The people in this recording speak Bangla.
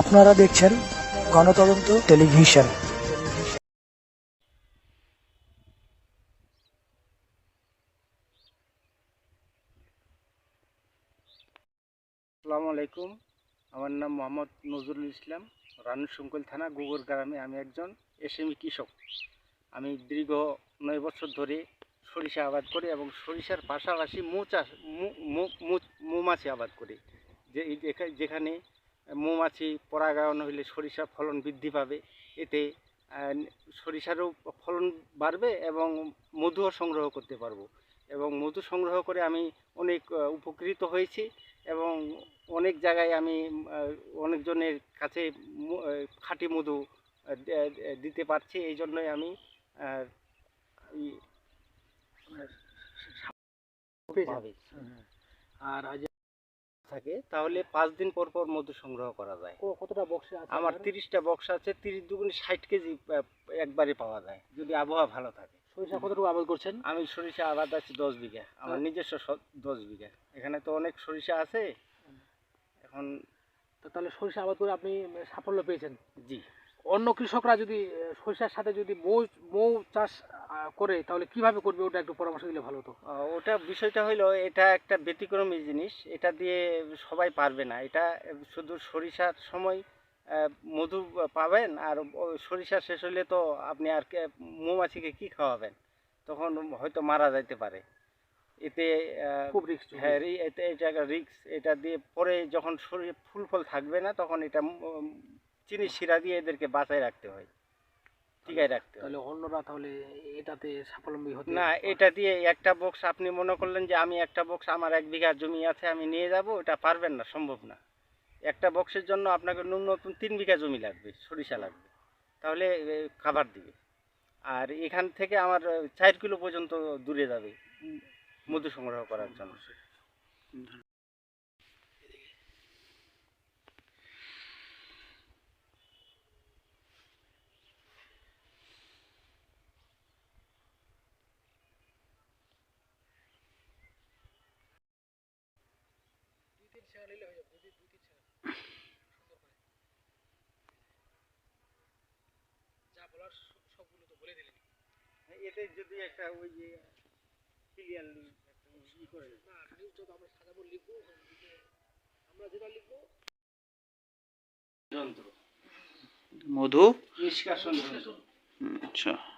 আপনারা দেখছেন গণতদন্ত টেলিভিশন। আসসালামু আলাইকুম। আমার নাম মোহাম্মদ নজরুল ইসলাম, রানুশঙ্কল থানা, গোবর গ্রামে আমি একজন এসএমই কৃষক। আমি দীর্ঘ নয় বছর ধরে সরিষা আবাদ করি এবং সরিষার পাশাপাশি মৌ চাষ মৌমাছি আবাদ করি। যে যেখানে মৌমাছি পরাগায়ন হইলে সরিষা ফলন বৃদ্ধি পাবে। এতে সরিষারও ফলন বাড়বে এবং মধুও সংগ্রহ করতে পারব। এবং মধু সংগ্রহ করে আমি অনেক উপকৃত হয়েছি এবং অনেক জায়গায় আমি অনেকজনের কাছে খাঁটি মধু দিতে পারছি। এই জন্যই আমি ই- ভাবে আর আজ থাকে তাহলে পাঁচ দিন পর পর মধু সংগ্রহ করা যায়। কতটা বক্সে আছে আমার? তিরিশটা বক্স আছে তিরিশ দুগুণে ষাট কেজি একবারে পাওয়া যায় যদি আবহাওয়া ভালো থাকে। সরিষা কতটুকু আবাদ করছেন? আমি সরিষা আবাদ আছে দশ বিঘা আমার। নিজস্ব দশ বিঘা। এখানে তো অনেক সরিষা আছে। এখন তো তাহলে সরিষা আবাদ করে আপনি সাফল্য পেয়েছেন। জি। অন্য কৃষকরা যদি সরিষার সাথে যদি মৌ মৌ চাষ করে তাহলে কীভাবে করবে ওটা একটু পরামর্শ দিলে ভালো হতো? ওটা বিষয়টা হলো এটা একটা ব্যতিক্রমী জিনিস এটা দিয়ে সবাই পারবে না। এটা শুধু সরিষার সময় মধু পাবেন আর সরিষা শেষ হলে তো আপনি আর মৌমাছিকে কি খাওয়াবেন? তখন হয়তো মারা যাইতে পারে। এতে খুব রিক্স হ্যাঁ এতে এটা রিক্স এটা দিয়ে পরে যখন শরীর ফুল ফল থাকবে না তখন এটা চিনি শিরা দিয়ে এদেরকে বাঁচায় রাখতে হয়। টিকায় রাখতে তাহলে অন্যরা তাহলে এটাতে স্বাবলম্বী হতে না এটা দিয়ে একটা বক্স আপনি মনে করলেন যে আমি একটা বক্স আমার এক বিঘা জমি আছে আমি নিয়ে যাব এটা পারবেন না সম্ভব না। একটা বক্সের জন্য আপনাকে ন্যূনতম তিন বিঘা জমি লাগবে সরিষা লাগবে। তাহলে খাবার দিবে। আর এখান থেকে আমার চার কিলো পর্যন্ত দূরে যাবে মধু সংগ্রহ করার জন্য। এতে যদি একটা ওই যে ক্লিয়ারলি ই করে না নিউজটা আমরা সাজাবো লিখব আমরা যেটা লিখব। যন্ত্র। মধু? নিষ্কাশন যন্ত্র। আচ্ছা।